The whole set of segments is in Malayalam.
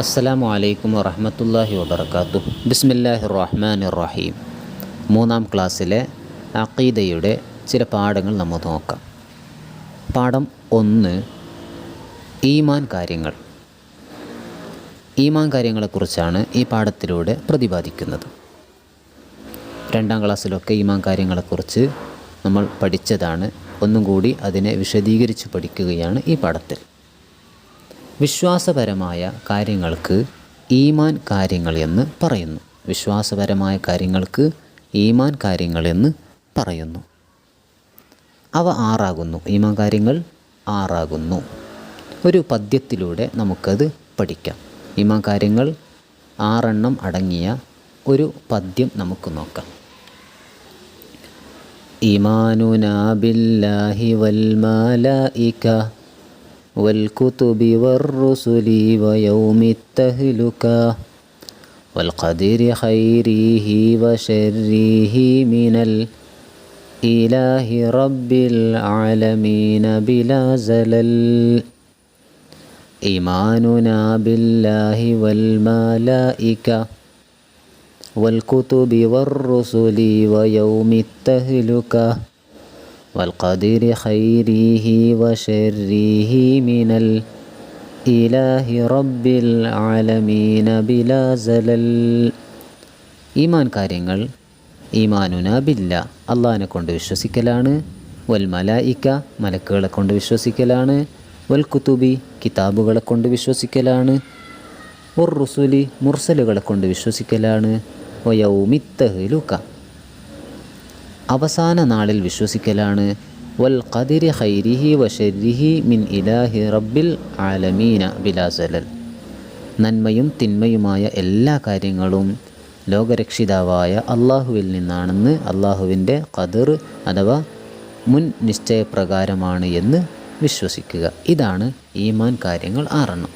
അസ്സലാമു അലൈക്കും വറഹമത്തല്ലാഹി വബർക്കാത്തു ബിസ്മില്ലാഹി റഹ്മാൻ റഹീം മൂന്നാം ക്ലാസ്സിലെ അക്കീദയുടെ ചില പാഠങ്ങൾ നമ്മൾ നോക്കാം. പാഠം ഒന്ന് ഈമാൻ കാര്യങ്ങൾ. ഈമാൻ കാര്യങ്ങളെക്കുറിച്ചാണ് ഈ പാഠത്തിലൂടെ പ്രതിപാദിക്കുന്നത്. രണ്ടാം ക്ലാസ്സിലൊക്കെ ഈമാൻ കാര്യങ്ങളെക്കുറിച്ച് നമ്മൾ പഠിച്ചതാണ്. ഒന്നും കൂടി അതിനെ വിശദീകരിച്ച് പഠിക്കുകയാണ് ഈ പാഠത്തിൽ. വിശ്വാസപരമായ കാര്യങ്ങൾക്ക് ഈമാൻ കാര്യങ്ങൾ എന്ന് പറയുന്നു. വിശ്വാസപരമായ കാര്യങ്ങൾക്ക് ഈമാൻ കാര്യങ്ങൾ എന്ന് പറയുന്നു. അവ ആറാകുന്നു. ഈമാൻ കാര്യങ്ങൾ ആറാകുന്നു. ഒരു പദ്യത്തിലൂടെ നമുക്കത് പഠിക്കാം. ഈമാൻ കാര്യങ്ങൾ ആറെണ്ണം അടങ്ങിയ ഒരു പദ്യം നമുക്ക് നോക്കാം. ഈമാനുനാ ബില്ലാഹി വൽ മലായിക والكتب والرسل ويوم التهلكة والقدر خيره وشره من الإله رب العالمين بلا زلل. إيماننا بالله والملائكة والكتب والرسل ويوم التهلكة والقدر خيره وشره من الإله رب العالمين بلا زلل ഈമാൻ കാര്യങ്ങൾ ഈമാനുന ബില്ല അള്ളാഹിനെ കൊണ്ട് വിശ്വസിക്കലാണ് വൽ മലായിക്ക മലക്കുകളെ കൊണ്ട് വിശ്വസിക്കലാണ് വൽ കുത്തുബി കിതാബുകളെ കൊണ്ട് വിശ്വസിക്കലാണ് ഉർ റുസുലി മുർസലുകളെ കൊണ്ട് വിശ്വസിക്കലാണ് വയൗമിത്തഹ്ലുക്ക അവസാന നാളിൽ വിശ്വസിക്കലാണ്. വൽ ഖദിരി ഖൈരിഹി വഷരിഹി മിൻ ഇലാഹി റബ്ബിൽ ആലമീന ബിലാസലൽ നന്മയും തിന്മയുമായ എല്ലാ കാര്യങ്ങളും ലോകരക്ഷിതാവായ അള്ളാഹുവിൽ നിന്നാണെന്ന് അള്ളാഹുവിന്റെ ഖദർ അഥവാ മുൻ നിശ്ചയപ്രകാരമാണ് എന്ന് വിശ്വസിക്കുക. ഇതാണ് ഈമാൻ കാര്യങ്ങൾ ആറെണ്ണം.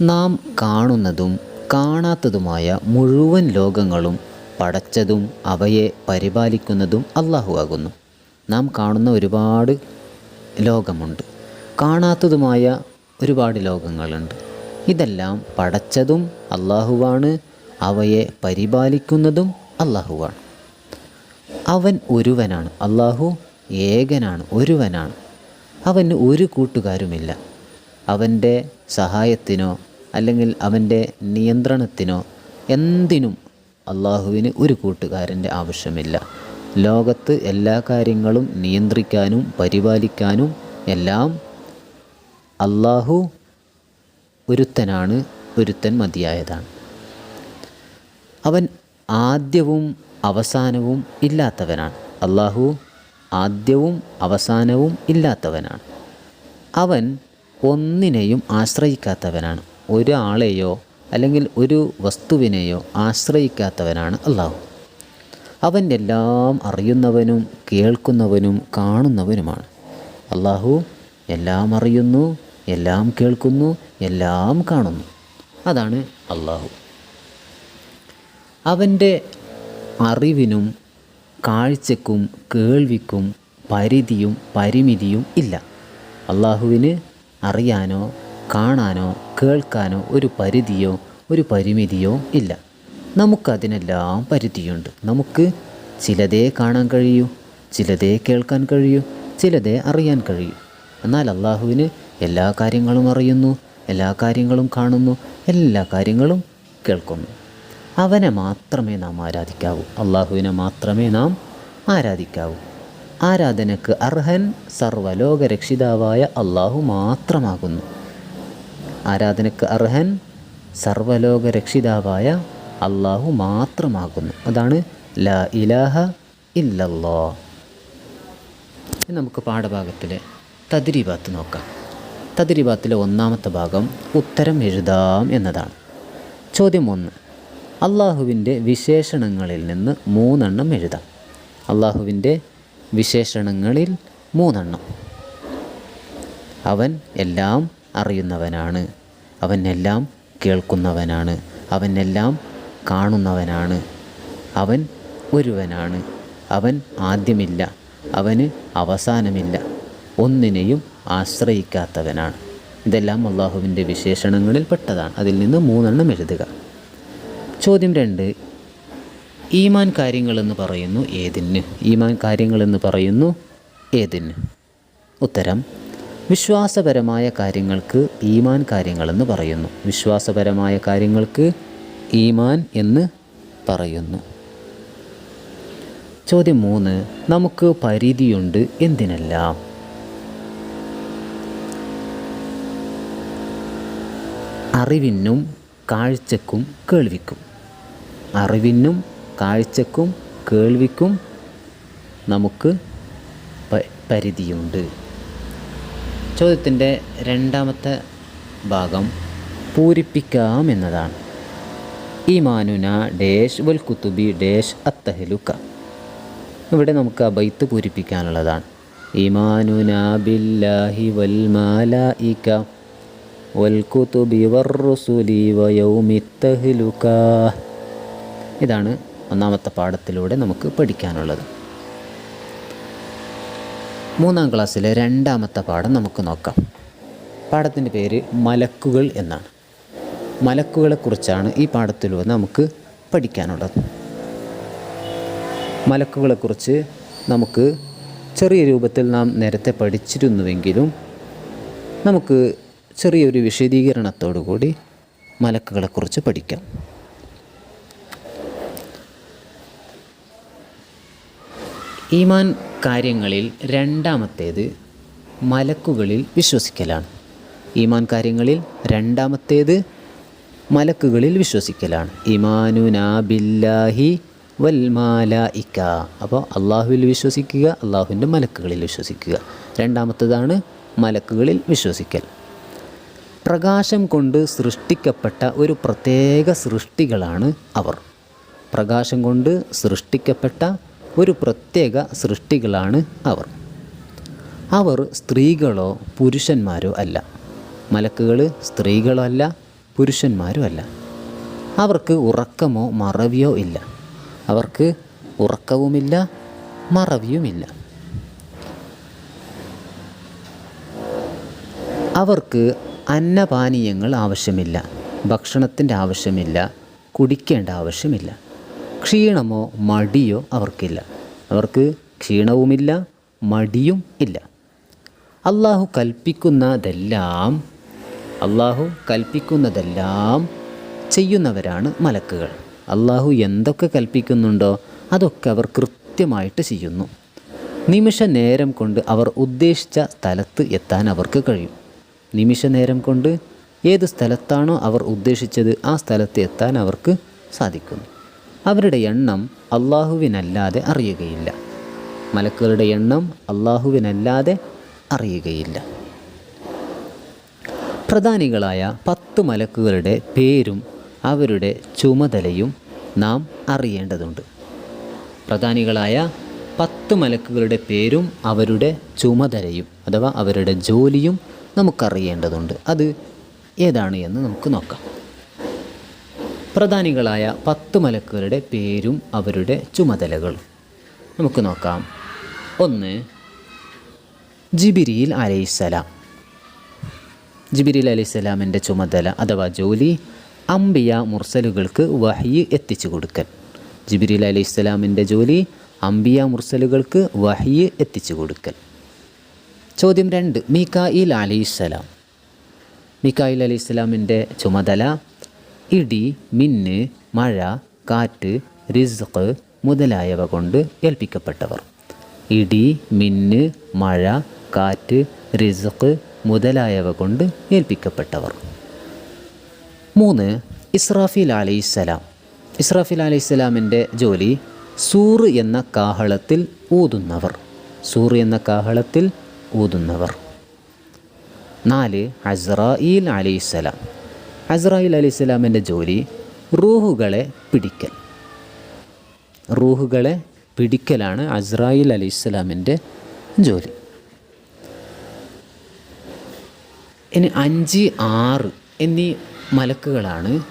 നാം കാണുന്നതും കാണാത്തതുമായ മുഴുവൻ ലോകങ്ങളും പടച്ചതും അവയെ പരിപാലിക്കുന്നതും അള്ളാഹു ആകുന്നു. നാം കാണുന്ന ഒരുപാട് ലോകമുണ്ട്. കാണാത്തതുമായ ഒരുപാട് ലോകങ്ങളുണ്ട്. ഇതെല്ലാം പടച്ചതും അള്ളാഹുവാണ് അവയെ പരിപാലിക്കുന്നതും അള്ളാഹുവാണ് അവൻ ഒരുവനാണ്. അള്ളാഹു ഏകനാണ്. ഒരുവനാണ്. അവന് ഒരു കൂട്ടുകാരുമില്ല. അവന്റെ സഹായത്തിനോ അല്ലെങ്കിൽ അവന്റെ നിയന്ത്രണത്തിനോ എന്തിനും അള്ളാഹുവിന് ഒരു കൂട്ടുകാരന്റെ ആവശ്യമില്ല. ലോകത്ത് എല്ലാ കാര്യങ്ങളും നിയന്ത്രിക്കാനും പരിപാലിക്കാനും എല്ലാം അള്ളാഹു ഒരുത്തനാണ് ഒരുത്തൻ മതിയായതാണ്. അവൻ ആദ്യവും അവസാനവും ഇല്ലാത്തവനാണ്. അള്ളാഹു ആദ്യവും അവസാനവും ഇല്ലാത്തവനാണ്. അവൻ ഒന്നിനെയും ആശ്രയിക്കാത്തവനാണ്. ഒരാളെയോ അല്ലെങ്കിൽ ഒരു വസ്തുവിനെയോ ആശ്രയിക്കാത്തവനാണ് അള്ളാഹു അവൻ എല്ലാം അറിയുന്നവനും കേൾക്കുന്നവനും കാണുന്നവനുമാണ്. അള്ളാഹു എല്ലാം അറിയുന്നു എല്ലാം കേൾക്കുന്നു എല്ലാം കാണുന്നു. അതാണ് അള്ളാഹു അവന്റെ അറിവിനും കാഴ്ചക്കും കേൾവിക്കും പരിധിയും പരിമിതിയും ഇല്ല. അള്ളാഹുവിന് അറിയാനോ കാണാനോ കേൾക്കാനോ ഒരു പരിധിയോ ഒരു പരിമിതിയോ ഇല്ല. നമുക്കതിനെല്ലാം പരിധിയുണ്ട്. നമുക്ക് ചിലതേ കാണാൻ കഴിയൂ ചിലതേ കേൾക്കാൻ കഴിയൂ ചിലതേ അറിയാൻ കഴിയൂ. എന്നാൽ അള്ളാഹുവിന് എല്ലാ കാര്യങ്ങളും അറിയുന്നു എല്ലാ കാര്യങ്ങളും കാണുന്നു എല്ലാ കാര്യങ്ങളും കേൾക്കുന്നു. അവനെ മാത്രമേ നാം ആരാധിക്കാവൂ. അള്ളാഹുവിനെ മാത്രമേ നാം ആരാധിക്കാവൂ. ആരാധനക്ക് അർഹൻ സർവലോകരക്ഷിതാവായ അള്ളാഹു മാത്രമാകുന്നു. ആരാധനക്ക് അർഹൻ സർവലോക രക്ഷിതാവായ അള്ളാഹു മാത്രമാകുന്നു. അതാണ് ല ഇലാഹ ഇല്ലല്ലോ നമുക്ക് പാഠഭാഗത്തിലെ തദ്രീബാത്ത് നോക്കാം. തദ്രീബാത്തിലെ ഒന്നാമത്തെ ഭാഗം ഉത്തരം എഴുതാം എന്നതാണ്. ചോദ്യം ഒന്ന്. അള്ളാഹുവിന്റെ വിശേഷണങ്ങളിൽ നിന്ന് മൂന്നെണ്ണം എഴുതാം. അള്ളാഹുവിന്റെ വിശേഷണങ്ങളിൽ മൂന്നെണ്ണം. അവൻ എല്ലാം അറിയുന്നവനാണ്. അവനെല്ലാം കേൾക്കുന്നവനാണ്. അവനെല്ലാം കാണുന്നവനാണ്. അവൻ ഒരുവനാണ്. അവൻ ആദ്യമില്ല. അവന് അവസാനമില്ല. ഒന്നിനെയും ആശ്രയിക്കാത്തവനാണ്. ഇതെല്ലാം അള്ളാഹുവിന്റെ വിശേഷണങ്ങളിൽ പെട്ടതാണ്. അതിൽ നിന്ന് മൂന്നെണ്ണം എഴുതുക. ചോദ്യം രണ്ട്. ഈമാൻ കാര്യങ്ങളെന്ന് പറയുന്നു ഏതിന്? ഈമാൻ കാര്യങ്ങളെന്ന് പറയുന്നു ഏതിന്? ഉത്തരം വിശ്വാസപരമായ കാര്യങ്ങൾക്ക് ഈമാൻ കാര്യങ്ങളെന്ന് പറയുന്നു. വിശ്വാസപരമായ കാര്യങ്ങൾക്ക് ഈമാൻ എന്ന് പറയുന്നു. ചോദ്യം മൂന്ന് നമുക്ക് പരിധിയുണ്ട് എന്തിനെല്ലാം? അറിവിനും കാഴ്ചക്കും കേൾവിക്കും. അറിവിനും കാഴ്ചക്കും കേൾവിക്കും നമുക്ക് പരിധിയുണ്ട്. ചോദ്യത്തിന്റെ രണ്ടാമത്തെ ഭാഗം പൂരിപ്പിക്കാം എന്നതാണ്. ഈമാനുന ഡേഷ് വൽ കുത്തുബി ഡേഷ് അത്തഹലുക്ക ഇവിടെ നമുക്ക് ആ ബൈത്ത് പൂരിപ്പിക്കാനുള്ളതാണ്. ഈമാനുന ബില്ലാഹി വൽ മാലായിക വൽ കുതുബി വർറുസുലി വയൗമിത്തഹലുക ഇതാണ് ഒന്നാമത്തെ പാഠത്തിലൂടെ നമുക്ക് പഠിക്കാനുള്ളത്. മൂന്നാം ക്ലാസ്സിലെ രണ്ടാമത്തെ പാഠം നമുക്ക് നോക്കാം. പാഠത്തിന്റെ പേര് മലക്കുകൾ എന്നാണ്. മലക്കുകളെക്കുറിച്ചാണ് ഈ പാഠത്തിലൂടെ നമുക്ക് പഠിക്കാനുള്ളത്. മലക്കുകളെക്കുറിച്ച് നമുക്ക് ചെറിയ രൂപത്തിൽ നാം നേരത്തെ പഠിച്ചിരുന്നുവെങ്കിലും നമുക്ക് ചെറിയൊരു വിശദീകരണത്തോടു കൂടി മലക്കുകളെക്കുറിച്ച് പഠിക്കാം. ഈമാൻ കാര്യങ്ങളിൽ രണ്ടാമത്തേത് മലക്കുകളിൽ വിശ്വസിക്കലാണ്. ഈമാൻ കാര്യങ്ങളിൽ രണ്ടാമത്തേത് മലക്കുകളിൽ വിശ്വസിക്കലാണ്. ഇമാനുനാ ബില്ലാഹി വൽ മാലായിക്ക. അപ്പോൾ അള്ളാഹുവിൽ വിശ്വസിക്കുക അള്ളാഹുവിന്റെ മലക്കുകളിൽ വിശ്വസിക്കുക. രണ്ടാമത്തേതാണ് മലക്കുകളിൽ വിശ്വസിക്കൽ. പ്രകാശം കൊണ്ട് സൃഷ്ടിക്കപ്പെട്ട ഒരു പ്രത്യേക സൃഷ്ടികളാണ് അവർ. പ്രകാശം കൊണ്ട് സൃഷ്ടിക്കപ്പെട്ട ഒരു പ്രത്യേക സൃഷ്ടികളാണ് അവർ. അവർ സ്ത്രീകളോ പുരുഷന്മാരോ അല്ല. മലക്കുകൾ സ്ത്രീകളോ അല്ല പുരുഷന്മാരോ അല്ല. അവർക്ക് ഉറക്കമോ മറവിയോ ഇല്ല. അവർക്ക് ഉറക്കവുമില്ല മറവിയുമില്ല. അവർക്ക് അന്നപാനീയങ്ങൾ ആവശ്യമില്ല ഭക്ഷണത്തിന്റെ ആവശ്യമില്ല കുടിക്കേണ്ട ആവശ്യമില്ല. ക്ഷീണമോ മടിയോ അവർക്കില്ല. അവർക്ക് ക്ഷീണവുമില്ല മടിയും ഇല്ല. അള്ളാഹു കൽപ്പിക്കുന്നതെല്ലാം അള്ളാഹു കൽപ്പിക്കുന്നതെല്ലാം ചെയ്യുന്നവരാണ് മലക്കുകൾ. അള്ളാഹു എന്തൊക്കെ കൽപ്പിക്കുന്നുണ്ടോ അതൊക്കെ അവർ കൃത്യമായിട്ട് ചെയ്യുന്നു. നിമിഷ നേരം കൊണ്ട് അവർ ഉദ്ദേശിച്ച സ്ഥലത്ത് എത്താൻ അവർക്ക് കഴിയും. നിമിഷ നേരം കൊണ്ട് ഏത് സ്ഥലത്താണോ അവർ ഉദ്ദേശിച്ചത് ആ സ്ഥലത്ത് എത്താൻ അവർക്ക് സാധിക്കുന്നു. അവരുടെ എണ്ണം അള്ളാഹുവിനല്ലാതെ അറിയുകയില്ല. മലക്കുകളുടെ എണ്ണം അള്ളാഹുവിനല്ലാതെ അറിയുകയില്ല. പ്രധാനികളായ പത്തു മലക്കുകളുടെ പേരും അവരുടെ ചുമതലയും നാം അറിയേണ്ടതുണ്ട്. പ്രധാനികളായ പത്ത് മലക്കുകളുടെ പേരും അവരുടെ ചുമതലയും അഥവാ അവരുടെ ജോലിയും നമുക്കറിയേണ്ടതുണ്ട്. അത് ഏതാണ് എന്ന് നമുക്ക് നോക്കാം. പ്രധാനികളായ പത്ത് മലക്കുകളുടെ പേരും അവരുടെ ചുമതലകളും. നമുക്ക് നോക്കാം. ഒന്ന് ജിബിരിയിൽ അലൈസലാം ജിബിരിൽ അലൈസലാമിന്റെ ചുമതല അഥവാ ജോലി അംബിയ മുർസലുകൾക്ക് വഹി എത്തിച്ചു കൊടുക്കൽ. ജിബിരിൽ അലൈഹിസ്സലാമിന്റെ ജോലി അംബിയ മുർസലുകൾക്ക് വഹി എത്തിച്ചു കൊടുക്കൽ. ചോദ്യം രണ്ട് മീക്കായിൽ അലൈഹിസ്സലാം. മീക്കായിൽ അലൈഹിസ്സലാമിന്റെ ചുമതല ഇടി മിന്ന് മഴ കാറ്റ് റിസ്ക് മുതലായവ കൊണ്ട് ഏൽപ്പിക്കപ്പെട്ടവർ. ഇടി മിന്ന് മഴ കാറ്റ് റിസ്ക് മുതലായവ കൊണ്ട് ഏൽപ്പിക്കപ്പെട്ടവർ. മൂന്ന് ഇസ്രാഫിൽ അലൈഹിസ്സലാം. ഇസ്രാഫിൽ അലൈഹിസ്സലാമിന്റെ ജോലി സൂർ എന്ന കാഹളത്തിൽ ഊതുന്നവർ. സൂർ എന്ന കാഹളത്തിൽ ഊതുന്നവർ. നാല് അസ്രായിൽ അലൈഹിസ്സലാം. അസ്രായിൽ അലി ഇസ്ലാമിന്റെ ജോലി റൂഹുകളെ പിടിക്കൽ. റൂഹുകളെ പിടിക്കലാണ് അസ്രായിൽ അലി ഇസ്ലാമിന്റെ ജോലി. ഇനി അഞ്ച് ആറ് എന്നീ മലക്കുകളാണ്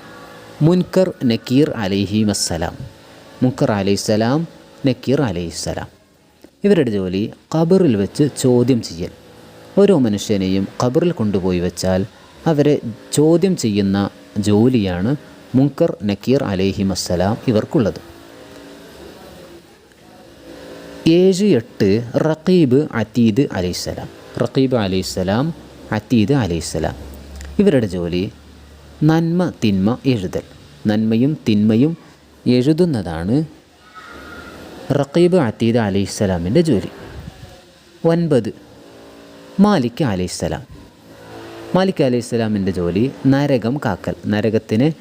മുൻകർ നക്കീർ അലിഹി വസ്സലാം. മുൻകർ അലൈഹിസ്സലാം നക്കീർ അലൈഹിസ്സലാം ഇവരുടെ ജോലി ഖബറിൽ വെച്ച് ചോദ്യം ചെയ്യൽ. ഓരോ മനുഷ്യനെയും ഖബറിൽ കൊണ്ടുപോയി വെച്ചാൽ അവരെ ചോദ്യം ചെയ്യുന്ന ജോലിയാണ് മുങ്കർ നക്കീർ അലേഹിമസ്സലാം ഇവർക്കുള്ളത്. ഏഴ് എട്ട് റക്കീബ് അതീദ് അലൈഹിസ്സലാം റക്കീബ് അലൈഹിസ്സലാം അതീദ് അലൈഹിസ്സലാം ഇവരുടെ ജോലി നന്മ തിന്മ എഴുതൽ. നന്മയും തിന്മയും എഴുതുന്നതാണ് റക്കീബ് അതീദ് അലൈഹിസ്സലാമിന്റെ ജോലി. ഒൻപത് മാലിക് അലൈഹിസ്സലാം മാലിക് അലൈഹിസ്സലാമിന്റെ ജോലി നരകം കാക്കൽ. നരകത്തിന്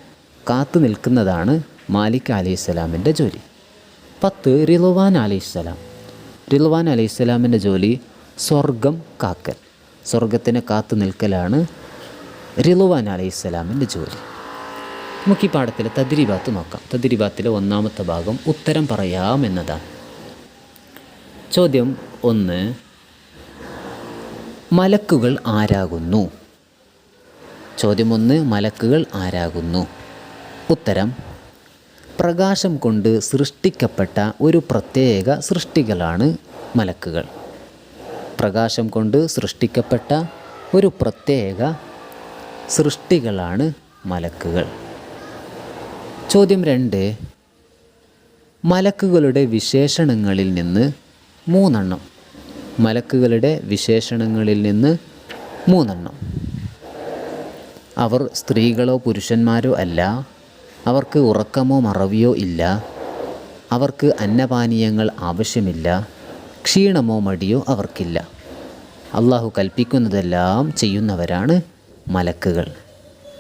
കാത്തു നിൽക്കുന്നതാണ് മാലിക് അലൈഹിസ്സലാമിന്റെ ജോലി. പത്ത് റിലുവാൻ അലൈഹിസ്സലാം റിലുവാൻ അലൈഹിസ്സലാമിന്റെ ജോലി സ്വർഗം കാക്കൽ. സ്വർഗത്തിന് കാത്തു നിൽക്കലാണ് റിലുവാൻ അലൈഹിസ്സലാമിന്റെ ജോലി. നമുക്ക് ഈ പാഠത്തിലെ തദ്രിബാത്ത് നോക്കാം. തദ്രിബാത്തിലെ ഒന്നാമത്തെ ഭാഗം ഉത്തരം പറയാം എന്നതാണ്. ചോദ്യം ഒന്ന് മലക്കുകൾ ആരാകുന്നു? ചോദ്യം ഒന്ന് മലക്കുകൾ ആരാകുന്നു? ഉത്തരം പ്രകാശം കൊണ്ട് സൃഷ്ടിക്കപ്പെട്ട ഒരു പ്രത്യേക സൃഷ്ടികളാണ് മലക്കുകൾ. പ്രകാശം കൊണ്ട് സൃഷ്ടിക്കപ്പെട്ട ഒരു പ്രത്യേക സൃഷ്ടികളാണ് മലക്കുകൾ. ചോദ്യം രണ്ട് മലക്കുകളുടെ വിശേഷണങ്ങളിൽ നിന്ന് മൂന്നെണ്ണം. മലക്കുകളുടെ വിശേഷണങ്ങളിൽ നിന്ന് മൂന്നെണ്ണം. അവർ സ്ത്രീകളോ പുരുഷന്മാരോ അല്ല. അവർക്ക് ഉറക്കമോ മറവിയോ ഇല്ല. അവർക്ക് അന്നപാനീയങ്ങൾ ആവശ്യമില്ല. ക്ഷീണമോ മടിയോ അവർക്കില്ല. അള്ളാഹു കൽപ്പിക്കുന്നതെല്ലാം ചെയ്യുന്നവരാണ് മലക്കുകൾ.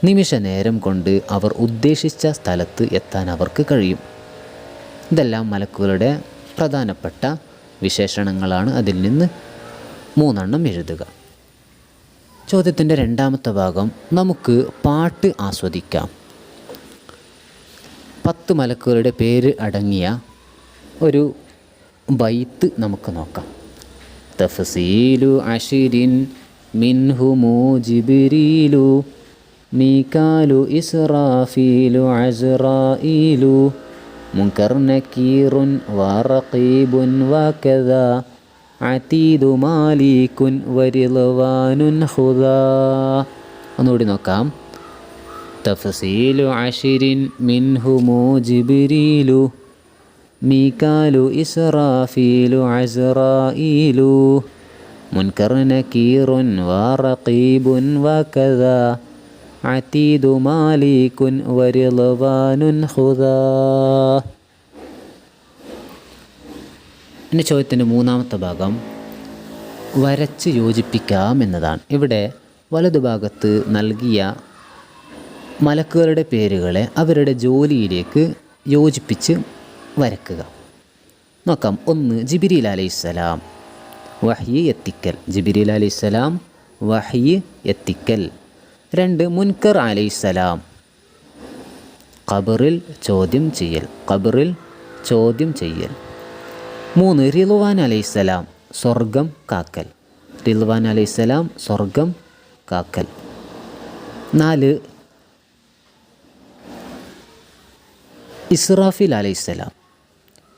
നിമിഷ നേരം കൊണ്ട് അവർ ഉദ്ദേശിച്ച സ്ഥലത്ത് എത്താൻ അവർക്ക് കഴിയും. ഇതെല്ലാം മലക്കുകളുടെ പ്രധാനപ്പെട്ട വിശേഷണങ്ങളാണ് അതിൽ നിന്ന് മൂന്നെണ്ണം എഴുതുക. ചോദ്യത്തിന്റെ രണ്ടാമത്തെ ഭാഗം നമുക്ക് പാട്ട് ആസ്വദിക്കാം. പത്ത് മലക്കുകളുടെ പേര് അടങ്ങിയ ഒരു ബൈത്ത് നമുക്ക് നോക്കാം. തഫസീലു അഷിരിൻ മിൻഹുമു ജിബിരീലു മീകാലു ഇസ്രാഫീലു അസ്റായിലു മുൻകർ നക്കീറുൻ വറഖീബുൻ വകദ അതീദു മാലിക്കുൻ വരിളവാനുൻ ഹുദാ ഒന്നുകൂടി നോക്കാം. തഫസീലു അഷിരിൻ മിൻഹുമു ജിബിരീലു മീകാലു ഇസ്രാഫീലു അസ്റായിലു മുൻകർ നക്കീറുൻ വറഖീബുൻ വകദ അതീദു മാലിക്കുൻ വരിളവാനുൻ ഹുദാ എന്റെ ചോദ്യത്തിന്റെ മൂന്നാമത്തെ ഭാഗം വരച്ച് യോജിപ്പിക്കാം എന്നതാണ്. ഇവിടെ വലതുഭാഗത്ത് നൽകിയ മലക്കുകളുടെ പേരുകളെ അവരുടെ ജോലിയിലേക്ക് യോജിപ്പിച്ച് വരക്കുക. നോക്കാം. ഒന്ന് ജിബിരിൽ അലൈഹിസ്സലാം വഹ്യ് എത്തിക്കൽ. ജിബിരിൽ അലൈഹിസ്സലാം വഹ്യ് എത്തിക്കൽ. രണ്ട് മുൻകർ അലൈഹിസ്സലാം ഖബറിൽ ചോദ്യം ചെയ്യൽ. ഖബറിൽ ചോദ്യം ചെയ്യൽ. മൂന്ന് റിൽവാൻ അലൈഹിസ്സലാം സ്വർഗം കാക്കൽ. റിൽവാൻ അലൈഹിസ്സലാം സ്വർഗം കാക്കൽ. നാല് ഇസ്രാഫിൽ അലൈഹിസ്സലാം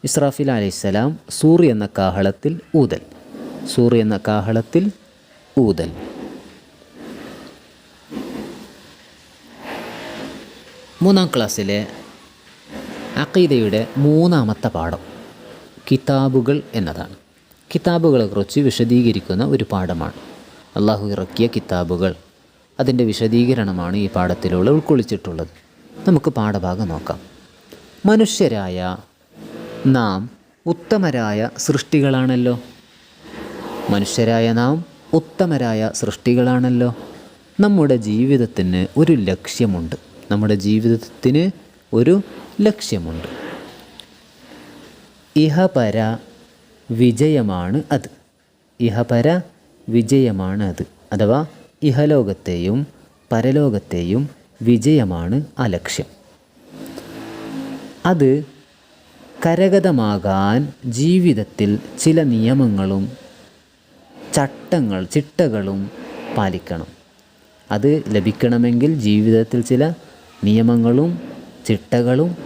ഇസ്രാഫിൽ അലൈഹിസ്സലാം സൂറി എന്ന കാഹളത്തിൽ ഊതൽ. സൂറി എന്ന കാഹളത്തിൽ ഊതൽ. മൂന്നാം ക്ലാസ്സിലെ അഖീദയുടെ മൂന്നാമത്തെ പാഠം. കിതാബുകൾ എന്നതാണ്. കിതാബുകളെക്കുറിച്ച് വിശദീകരിക്കുന്ന ഒരു പാഠമാണ്. അള്ളാഹു ഇറക്കിയ കിതാബുകൾ. അതിന്റെ വിശദീകരണമാണ് ഈ പാഠത്തിലൂടെ ഉൾക്കൊള്ളിച്ചിട്ടുള്ളത്. നമുക്ക് പാഠഭാഗം നോക്കാം. മനുഷ്യരായ നാം ഉത്തമരായ സൃഷ്ടികളാണല്ലോ. മനുഷ്യരായ നാം ഉത്തമരായ സൃഷ്ടികളാണല്ലോ. നമ്മുടെ ജീവിതത്തിന് ഒരു ലക്ഷ്യമുണ്ട്. നമ്മുടെ ജീവിതത്തിന് ഒരു ലക്ഷ്യമുണ്ട്. ഇഹപര വിജയമാണ് അത്. ഇഹപര വിജയമാണ് അത്. അഥവാ ഇഹലോകത്തെയും പരലോകത്തെയും വിജയമാണ് ആ ലക്ഷ്യം. അത് കരഗതമാകാൻ ജീവിതത്തിൽ ചില നിയമങ്ങളും ചട്ടങ്ങൾ ചിട്ടകളും പാലിക്കണം. അത് ലഭിക്കണമെങ്കിൽ ജീവിതത്തിൽ ചില നിയമങ്ങളും ചിട്ടകളും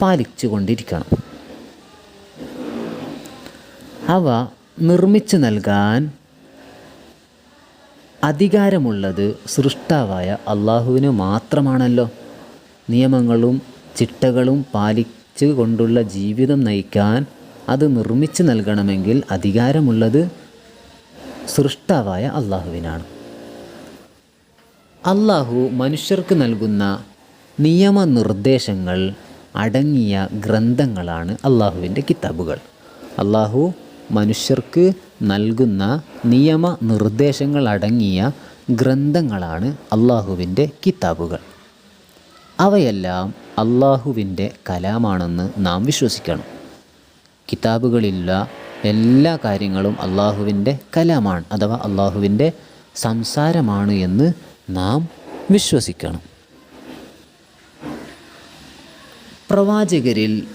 പാലിച്ചു കൊണ്ടിരിക്കണം അവ നിർമ്മിച്ചു നൽകാൻ അധികാരമുള്ളത് സൃഷ്ടാവായ അള്ളാഹുവിന് മാത്രമാണല്ലോ. നിയമങ്ങളും ചിട്ടകളും പാലിച്ചു കൊണ്ടുള്ള ജീവിതം നയിക്കാൻ അത് നിർമ്മിച്ചു നൽകണമെങ്കിൽ അധികാരമുള്ളത് സൃഷ്ടാവായ അള്ളാഹുവിനാണ്. അള്ളാഹു മനുഷ്യർക്ക് നൽകുന്ന നിയമനിർദ്ദേശങ്ങൾ അടങ്ങിയ ഗ്രന്ഥങ്ങളാണ് അള്ളാഹുവിന്റെ കിതാബുകൾ. അള്ളാഹു മനുഷ്യർക്ക് നൽകുന്ന നിയമ നിർദ്ദേശങ്ങൾ അടങ്ങിയ ഗ്രന്ഥങ്ങളാണ് അള്ളാഹുവിന്റെ കിതാബുകൾ. അവയെല്ലാം അള്ളാഹുവിന്റെ കലാമാണെന്ന് നാം വിശ്വസിക്കണം. കിതാബുകളില്ല എല്ലാ കാര്യങ്ങളും അള്ളാഹുവിന്റെ കലാമാണ് അഥവാ അള്ളാഹുവിന്റെ സംസാരമാണ് എന്ന് നാം വിശ്വസിക്കണം. പ്രവാചകരിൽ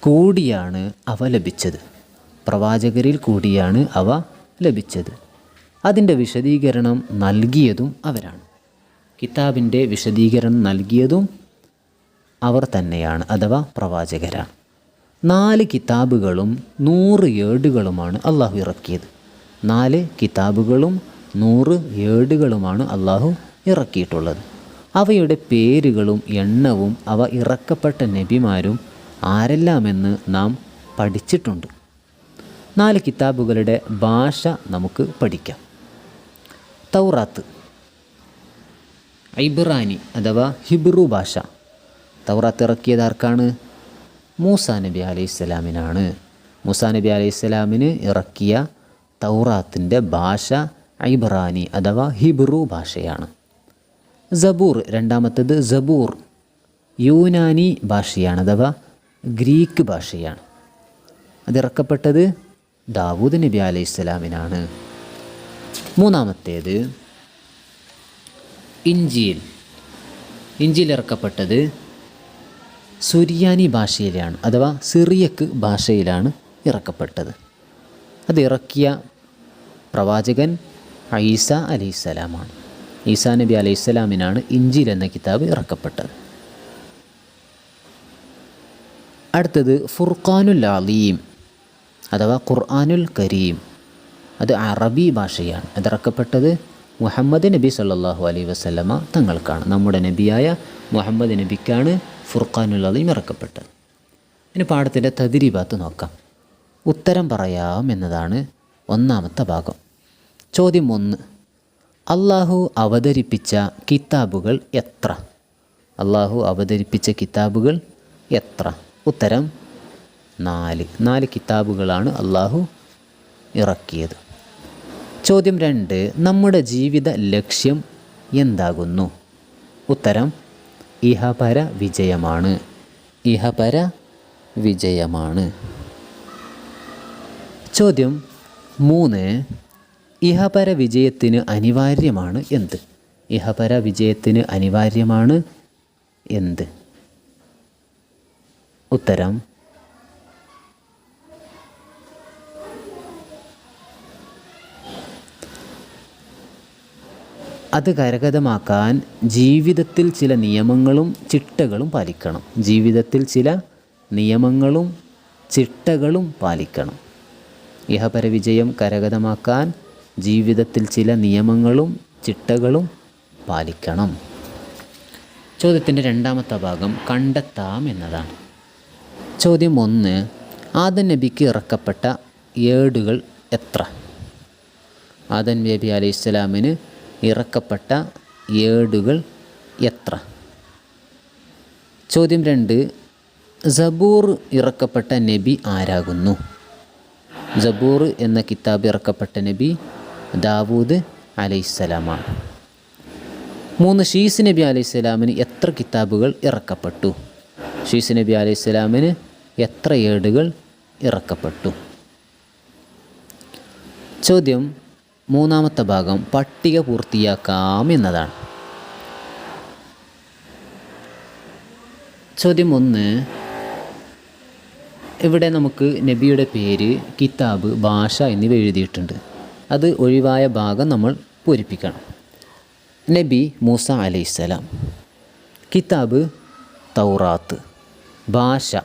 കൂടിയാണ് അവ ലഭിച്ചത് പ്രവാചകരിൽ കൂടിയാണ് അവ ലഭിച്ചത്. അതിന്റെ വിശദീകരണം നൽകിയതും അവരാണ്. കിതാബിന്റെ വിശദീകരണം നൽകിയതും അവർ തന്നെയാണ് അഥവാ പ്രവാചകരാണ്. നാല് കിതാബുകളും നൂറ് ഏടുകളുമാണ് അള്ളാഹു ഇറക്കിയത്. നാല് കിതാബുകളും നൂറ് ഏടുകളുമാണ് അള്ളാഹു ഇറക്കിയിട്ടുള്ളത്. അവയുടെ പേരുകളും എണ്ണവും അവ ഇറക്കപ്പെട്ട നബിമാരും ആരെല്ലാമെന്ന് നാം പഠിച്ചിട്ടുണ്ട്. നാല് കിതാബുകളുടെ ഭാഷ നമുക്ക് പഠിക്കാം. തൗറാത്ത് ഐബ്രാനി അഥവാ ഹിബ്രു ഭാഷ. തൗറാത്ത് ഇറക്കിയത് ആർക്കാണ്? മൂസാ നബി അലൈഹി സ്വലാമിനാണ്. മൂസാ നബി അലൈഹി സ്വലാമിന് ഇറക്കിയ തൗറാത്തിന്റെ ഭാഷ ഐബ്രാനി അഥവാ ഹിബ്രു ഭാഷയാണ്. സബൂർ രണ്ടാമത്തത് സബൂർ. യൂനാനി ഭാഷയാണ് അഥവാ ഗ്രീക്ക് ഭാഷയാണ്. അതിറക്കപ്പെട്ടത് ദാവൂദ് നബി അലൈഹി സ്വലാമിനാണ്. മൂന്നാമത്തേത് ഇഞ്ചിയിൽ. ഇഞ്ചിയിൽ ഇറക്കപ്പെട്ടത് സുരിയാനി ഭാഷയിലാണ് അഥവാ സിറിയക്ക് ഭാഷയിലാണ് ഇറക്കപ്പെട്ടത്. അത് ഇറക്കിയ പ്രവാചകൻ ഐസ അലൈഹിസ്സലാമാണ് ഈസാ നബി അലൈഹിസ്സലാമിനാണ് ഇഞ്ചിൽ എന്ന കിതാബ് ഇറക്കപ്പെട്ടത്. അടുത്തത് ഫുർഖാനുൽ അലീം. അഥവാ ഖുർആാനുൽ കരീം. അത് അറബി ഭാഷയാണ്. അതിറക്കപ്പെട്ടത് മുഹമ്മദ് നബി സല്ലാഹു അലൈ വസല്ലമ തങ്ങൾക്കാണ്. നമ്മുടെ നബിയായ മുഹമ്മദ് നബിക്കാണ് ഫുർഖാനുൽ അലീം ഇറക്കപ്പെട്ടത്. ഇനി പാഠത്തിന്റെ തതിരിഭാഗത്ത് നോക്കാം. ഉത്തരം പറയാം എന്നതാണ് ഒന്നാമത്തെ ഭാഗം. ചോദ്യം ഒന്ന്. അള്ളാഹു അവതരിപ്പിച്ച കിതാബുകൾ എത്ര? അള്ളാഹു അവതരിപ്പിച്ച കിതാബുകൾ എത്ര? ഉത്തരം നാല് നാല് കിതാബുകളാണ് അള്ളാഹു ഇറക്കിയത്. ചോദ്യം രണ്ട് നമ്മുടെ ജീവിത ലക്ഷ്യം എന്താകുന്നു? ഉത്തരം ഇഹപര വിജയമാണ്. ഇഹപര വിജയമാണ്. ചോദ്യം മൂന്ന് ഇഹപര വിജയത്തിന് അനിവാര്യമാണ് എന്ത്? ഇഹപര വിജയത്തിന് അനിവാര്യമാണ് എന്ത്? ഉത്തരം അത് കരഗതമാക്കാൻ ജീവിതത്തിൽ ചില നിയമങ്ങളും ചിട്ടകളും പാലിക്കണം. ജീവിതത്തിൽ ചില നിയമങ്ങളും ചിട്ടകളും പാലിക്കണം. ഇഹപരവിജയം കരഗതമാക്കാൻ ജീവിതത്തിൽ ചില നിയമങ്ങളും ചിട്ടകളും പാലിക്കണം. ചോദ്യത്തിന്റെ രണ്ടാമത്തെ ഭാഗം കണ്ടെത്താം എന്നതാണ്. ചോദ്യം ഒന്ന് ആദൻ നബിക്ക് ഇറക്കപ്പെട്ട ഏടുകൾ എത്ര? ആദൻ നബി അലൈഹി ഇസ്ലാമിന് ഇറക്കപ്പെട്ട ഏടുകൾ എത്ര? ചോദ്യം രണ്ട് സബൂർ ഇറക്കപ്പെട്ട നബി ആരാകുന്നു? സബൂർ എന്ന കിതാബ് ഇറക്കപ്പെട്ട നബി ദാവൂദ് അലൈഹിസ്സലാമാണ്. മൂന്ന് ഷീസ് നബി അലൈഹിസ്സലാമിന് എത്ര കിതാബുകൾ ഇറക്കപ്പെട്ടു? ഷീസ് നബി അലൈഹിസ്സലാമിന് എത്ര ഏടുകൾ ഇറക്കപ്പെട്ടു? ചോദ്യം മൂന്നാമത്തെ ഭാഗം പട്ടിക പൂർത്തിയാക്കാം എന്നതാണ്. ചോദ്യം ഒന്ന് ഇവിടെ നമുക്ക് നബിയുടെ പേര് കിതാബ് ഭാഷ എന്നിവ എഴുതിയിട്ടുണ്ട്. അത് ഒഴിവായ ഭാഗം നമ്മൾ പൂരിപ്പിക്കണം. നബി മൂസ അലൈഹിസ്സലാം കിതാബ് തൗറാത്ത് ഭാഷ.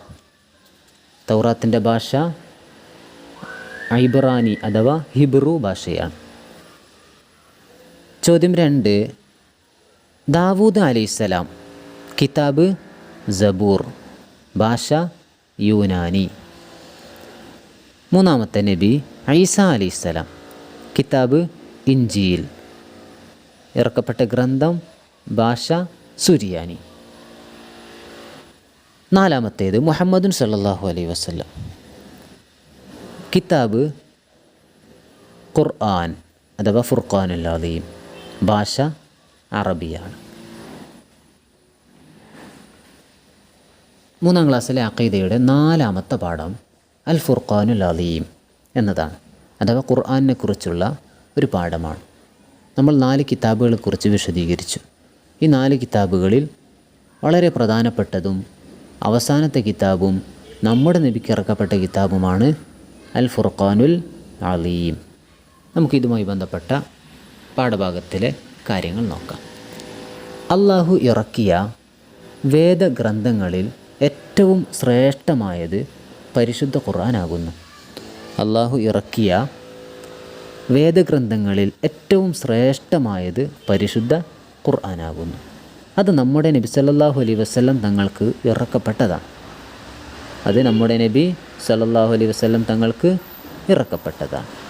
തൗറാത്തിന്റെ ഭാഷ ഐബ്രാനി അഥവാ ഹിബ്രു ഭാഷയാണ്. ചോദ്യം രണ്ട്. ദാവൂദ് അലൈഹിസ്സലാം. കിതാബ് സബൂർ. ഭാഷ യൂനാനി. മൂന്നാമത്തെ നബി ഐസ അലൈഹിസ്സലാം. കിതാബ് ഇഞ്ചിയിൽ ഇറക്കപ്പെട്ട ഗ്രന്ഥം ഭാഷ സുരിയാനി. നാലാമത്തേത് മുഹമ്മദുൻ സല്ലാഹു അലൈ വസല്ലം. കിതാബ് ഖുർആൻ അഥവാ ഫുർഖാൻ അലീം ഭാഷ അറബിയാണ്. മൂന്നാം ക്ലാസ്സിലെ അഖീദയുടെ നാലാമത്തെ പാഠം അൽ ഫുർഖാനുൽ അലീം എന്നതാണ്. അഥവാ ഖുർആാനിനെ കുറിച്ചുള്ള ഒരു പാഠമാണ്. നമ്മൾ നാല് കിതാബുകളെക്കുറിച്ച് വിശദീകരിച്ചു. ഈ നാല് കിതാബുകളിൽ വളരെ പ്രധാനപ്പെട്ടതും അവസാനത്തെ കിതാബും നമ്മുടെ നബിക്ക് ഇറക്കപ്പെട്ട കിതാബുമാണ് അൽ ഫുർഖാനുൽ അലീം നമുക്കിതുമായി ബന്ധപ്പെട്ട പാഠഭാഗത്തിലെ കാര്യങ്ങൾ നോക്കാം. അള്ളാഹു ഇറക്കിയ വേദഗ്രന്ഥങ്ങളിൽ ഏറ്റവും ശ്രേഷ്ഠമായത് പരിശുദ്ധ ഖുർആനാകുന്നു. അള്ളാഹു ഇറക്കിയ വേദഗ്രന്ഥങ്ങളിൽ ഏറ്റവും ശ്രേഷ്ഠമായത് പരിശുദ്ധ ഖുർആനാകുന്നു. അത് നമ്മുടെ നബി സല്ലാഹു അലൈ വസ്ലം തങ്ങൾക്ക് ഇറക്കപ്പെട്ടതാണ്. അത് നമ്മുടെ നബി സല്ലാഹു അലൈ വസ്ലം തങ്ങൾക്ക് ഇറക്കപ്പെട്ടതാണ്.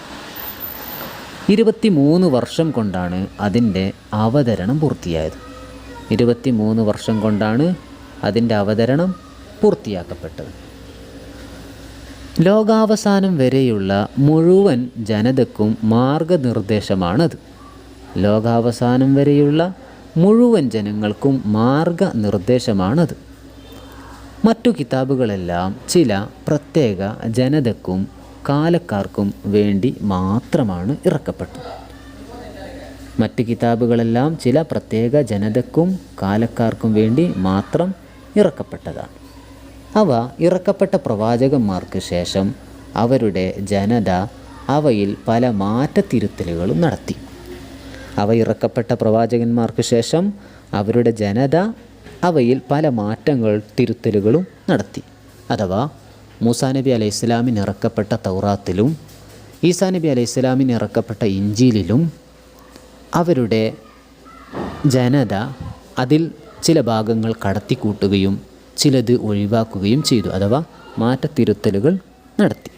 ഇരുപത്തി മൂന്ന് വർഷം കൊണ്ടാണ് അതിന്റെ അവതരണം പൂർത്തിയായത്. ഇരുപത്തി മൂന്ന് വർഷം കൊണ്ടാണ് അതിന്റെ അവതരണം പൂർത്തിയാക്കപ്പെട്ടത്. ലോകാവസാനം വരെയുള്ള മുഴുവൻ ജനതക്കും മാർഗനിർദ്ദേശമാണത്. ലോകാവസാനം വരെയുള്ള മുഴുവൻ ജനങ്ങൾക്കും മാർഗനിർദ്ദേശമാണത്. മറ്റു കിതാബുകളെല്ലാം ചില പ്രത്യേക ജനതക്കും കാലക്കാർക്കും വേണ്ടി മാത്രമാണ് ഇറക്കപ്പെട്ടത്. മറ്റ് കിതാബുകളെല്ലാം ചില പ്രത്യേക ജനതക്കും കാലക്കാർക്കും വേണ്ടി മാത്രം ഇറക്കപ്പെട്ടതാണ്. അവ ഇറക്കപ്പെട്ട പ്രവാചകന്മാർക്ക് ശേഷം അവരുടെ ജനത അവയിൽ പല മാറ്റത്തിരുത്തലുകളും നടത്തി. അവ ഇറക്കപ്പെട്ട പ്രവാചകന്മാർക്ക് ശേഷം അവരുടെ ജനത അവയിൽ പല മാറ്റങ്ങൾ തിരുത്തലുകളും നടത്തി. അഥവാ മൂസാ നബി അലൈഹി ഇസ്ലാമിന് ഇറക്കപ്പെട്ട തൗറാത്തിലും ഈസാ നബി അലൈഹി ഇസ്ലാമിന് ഇറക്കപ്പെട്ട ഇഞ്ചിയിലും അവരുടെ ജനത അതിൽ ചില ഭാഗങ്ങൾ കടത്തിക്കൂട്ടുകയും ചിലത് ഒഴിവാക്കുകയും ചെയ്തു അഥവാ മാറ്റത്തിരുത്തലുകൾ നടത്തി.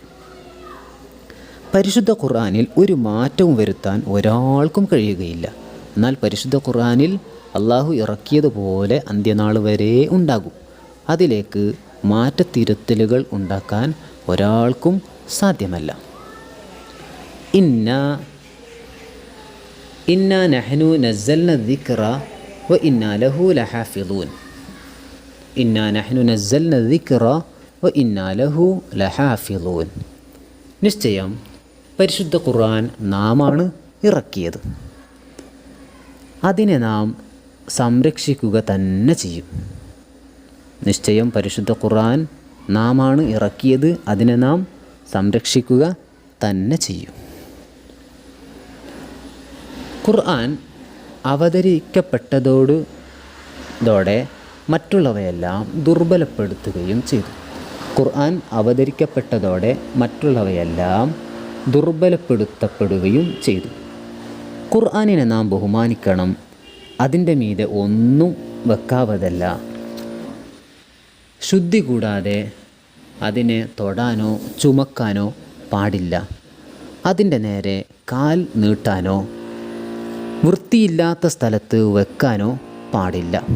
പരിശുദ്ധ ഖുർആാനിൽ ഒരു മാറ്റവും വരുത്താൻ ഒരാൾക്കും കഴിയുകയില്ല. എന്നാൽ പരിശുദ്ധ ഖുർആാനിൽ അള്ളാഹു ഇറക്കിയതുപോലെ അന്ത്യനാൾ വരെ ഉണ്ടാകും. അതിലേക്ക് മാറ്റത്തിരുത്തലുകൾ ഉണ്ടാക്കാൻ ഒരാൾക്കും സാധ്യമല്ല. ഇന്ന ഇന്ന നഹ്നു നസ്സൽന ദിക്റ വ ഇന്ന ലഹു ലഹാഫിളൂൻ ഇന്ന നഹ്നു നസ്സൽന ദിക്റ വ ഇന്ന ലഹു ലഹാഫിളൂൻ നിശ്ചയം പരിശുദ്ധ ഖുർആൻ നാമാണ് ഇറക്കിയത്. അതിനെ നാം സംരക്ഷിക്കുക തന്നെ ചെയ്യും. നിശ്ചയം പരിശുദ്ധ ഖുർആൻ നാമാണ് ഇറക്കിയത്. അതിനെ നാം സംരക്ഷിക്കുക തന്നെ ചെയ്യും. ഖുർആൻ അവതരിക്കപ്പെട്ടതോട് ദോടെ മറ്റുള്ളവയെല്ലാം ദുർബലപ്പെടുത്തുകയും ചെയ്തു. ഖുർആൻ അവതരിക്കപ്പെട്ടതോടെ മറ്റുള്ളവയെല്ലാം ദുർബലപ്പെടുത്തപ്പെടുകയും ചെയ്തു. ഖുർആാനിനെ നാം ബഹുമാനിക്കണം. അതിന്റെ മീതെ ഒന്നും വെക്കാവതല്ല. ശുദ്ധി കൂടാതെ അതിനെ തൊടാനോ ചുമക്കാനോ പാടില്ല. അതിന്റെ നേരെ കാൽ നീട്ടാനോ വൃത്തിയില്ലാത്ത സ്ഥലത്ത് വെക്കാനോ പാടില്ല.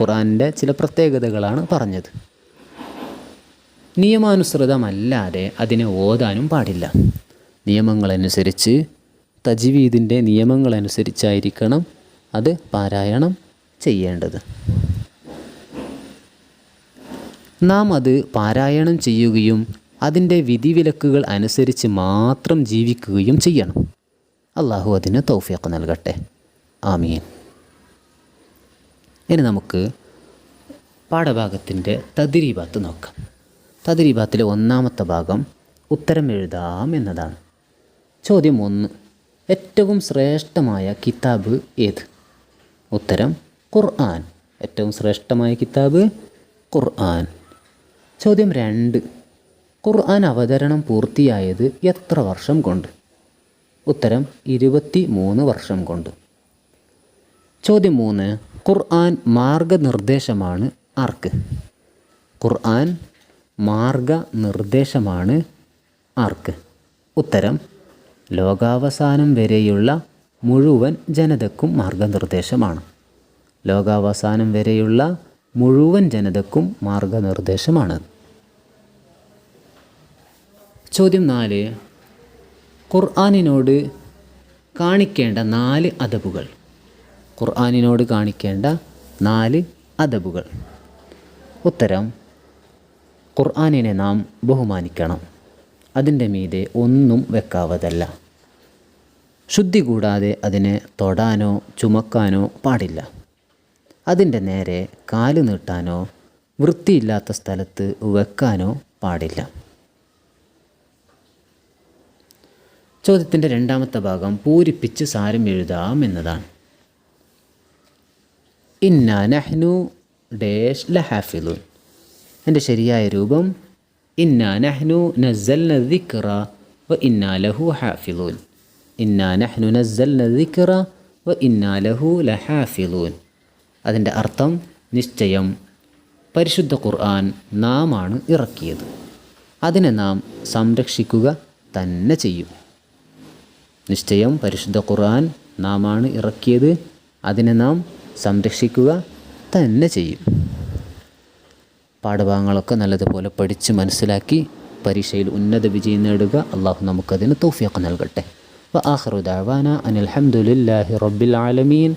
ഖുറാന്റെ ചില പ്രത്യേകതകളാണ് പറഞ്ഞത്. നിയമാനുസൃതമല്ലാതെ അതിനെ ഓതാനും പാടില്ല. നിയമങ്ങളനുസരിച്ച് തജ്വീദിന്റെ നിയമങ്ങളനുസരിച്ചായിരിക്കണം അത് പാരായണം ചെയ്യേണ്ടത്. നാം അത് പാരായണം ചെയ്യുകയും അതിന്റെ വിധിവിലക്കുകൾ അനുസരിച്ച് മാത്രം ജീവിക്കുകയും ചെയ്യണം. അള്ളാഹു അതിന് തൗഫീഖ് നൽകട്ടെ. ആമീൻ. ഇനി നമുക്ക് പാഠഭാഗത്തിന്റെ തദിരീബാത്ത് നോക്കാം. തദിരീബാത്തിലെ ഒന്നാമത്തെ ഭാഗം ഉത്തരം എഴുതാം എന്നതാണ്. ചോദ്യം ഒന്ന്. ഏറ്റവും ശ്രേഷ്ഠമായ കിതാബ് ഏത്? ഉത്തരം ഖുർആൻ. ഏറ്റവും ശ്രേഷ്ഠമായ കിതാബ് ഖുർആൻ. ചോദ്യം രണ്ട്. ഖുർആൻ അവതരണം പൂർത്തിയായത് എത്ര വർഷം കൊണ്ട്? ഉത്തരം ഇരുപത്തി മൂന്ന് വർഷം കൊണ്ട്. ചോദ്യം മൂന്ന്. ഖുർആൻ മാർഗനിർദ്ദേശമാണ് ആർക്ക്? ഖുർആൻ മാർഗനിർദ്ദേശമാണ് ആർക്ക്? ഉത്തരം ലോകാവസാനം വരെയുള്ള മുഴുവൻ ജനതക്കും മാർഗനിർദ്ദേശമാണ്. ലോകാവസാനം വരെയുള്ള മുഴുവൻ ജനതക്കും മാർഗനിർദ്ദേശമാണ്. ചോദ്യം നാല്. ഖുർആാനിനോട് കാണിക്കേണ്ട നാല് അദബുകൾ. ഖുർആാനിനോട് കാണിക്കേണ്ട നാല് അദബുകൾ. ഉത്തരം ഖുർആാനിനെ നാം ബഹുമാനിക്കണം. അതിന്റെ മീതെ ഒന്നും വെക്കാവതല്ല. ശുദ്ധി കൂടാതെ അതിനെ തൊടാനോ ചുമക്കാനോ പാടില്ല. അതിന്റെ നേരെ കാൽ നീട്ടാനോ വൃത്തിയില്ലാത്ത സ്ഥലത്ത് വെക്കാനോ പാടില്ല. ചോദ്യത്തിന്റെ രണ്ടാമത്തെ ഭാഗം പൂരിപ്പിച്ച് സാരം എഴുതാം എന്നതാണ്. ഇന്ന നഹ്നു ഡേഷ് ലഹാഫിലുൻ. എന്റെ ശരിയായ രൂപം ഇന്ന നഹ്നു നസ്സൽന ദിക്റ വ ഇന്ന ലഹു ഹാഫിലൂൻ. ഇന്ന നഹ്നു നസ്സൽന ദിക്റ വ ഇന്ന ലഹു ലഹാഫിലൂൻ. അതിന്റെ അർത്ഥം നിശ്ചയം. പരിശുദ്ധ ഖുർആൻ നാമാണ് ഇറക്കിയത്. അതിനെ നാം സംരക്ഷിക്കുക തന്നെ ചെയ്യും. നിശ്ചയം പരിശുദ്ധ ഖുർആൻ നാമാണ് ഇറക്കിയത്. അതിനെ നാം സംരക്ഷിക്കുക തന്നെ ചെയ്യും. പാഠഭാഗങ്ങളൊക്കെ നല്ലതുപോലെ പഠിച്ച് മനസ്സിലാക്കി പരീക്ഷയിൽ ഉന്നത വിജയം നേടുക അള്ളാഹു നമുക്കതിന് തൗഫീഖ് നൽകട്ടെ. വ ആഖിറു ദഅവാന അനിൽ ഹംദുലില്ലാഹി റബ്ബിൽ ആലമീൻ.